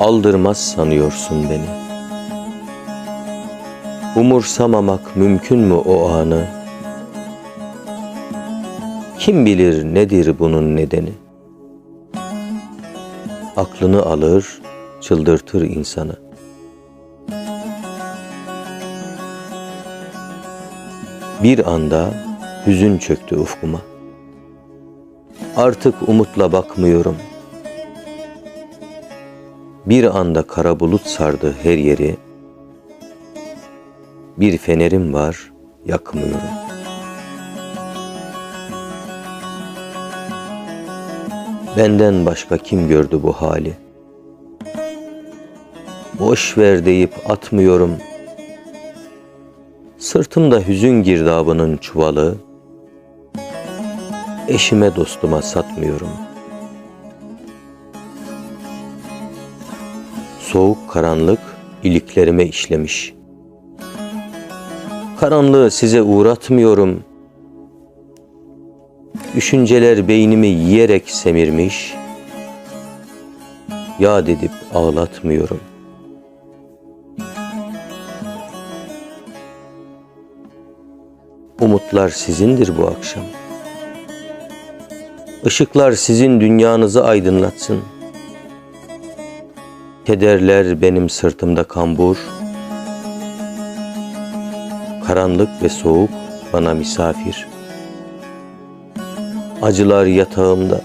aldırmaz sanıyorsun beni. Umursamamak mümkün mü o anı? Kim bilir nedir bunun nedeni? Aklını alır, çıldırtır insanı. Bir anda hüzün çöktü ufkuma. Artık umutla bakmıyorum. Bir anda kara bulut sardı her yeri. Bir fenerim var, yakmıyorum. Benden başka kim gördü bu hali? Boş ver deyip atmıyorum. Sırtımda hüzün girdabının çuvalı. Eşime dostuma satmıyorum. Soğuk karanlık iliklerime işlemiş. Karanlığı size uğratmıyorum. Düşünceler beynimi yiyerek semirmiş. Yad edip ağlatmıyorum. Umutlar sizindir bu akşam. Işıklar sizin dünyanızı aydınlatsın. Kederler benim sırtımda kambur. Karanlık ve soğuk bana misafir. Acılar yatağımda.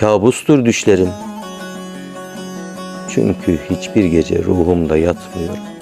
Kabustur düşlerim. Çünkü hiçbir gece ruhumda yatmıyorum.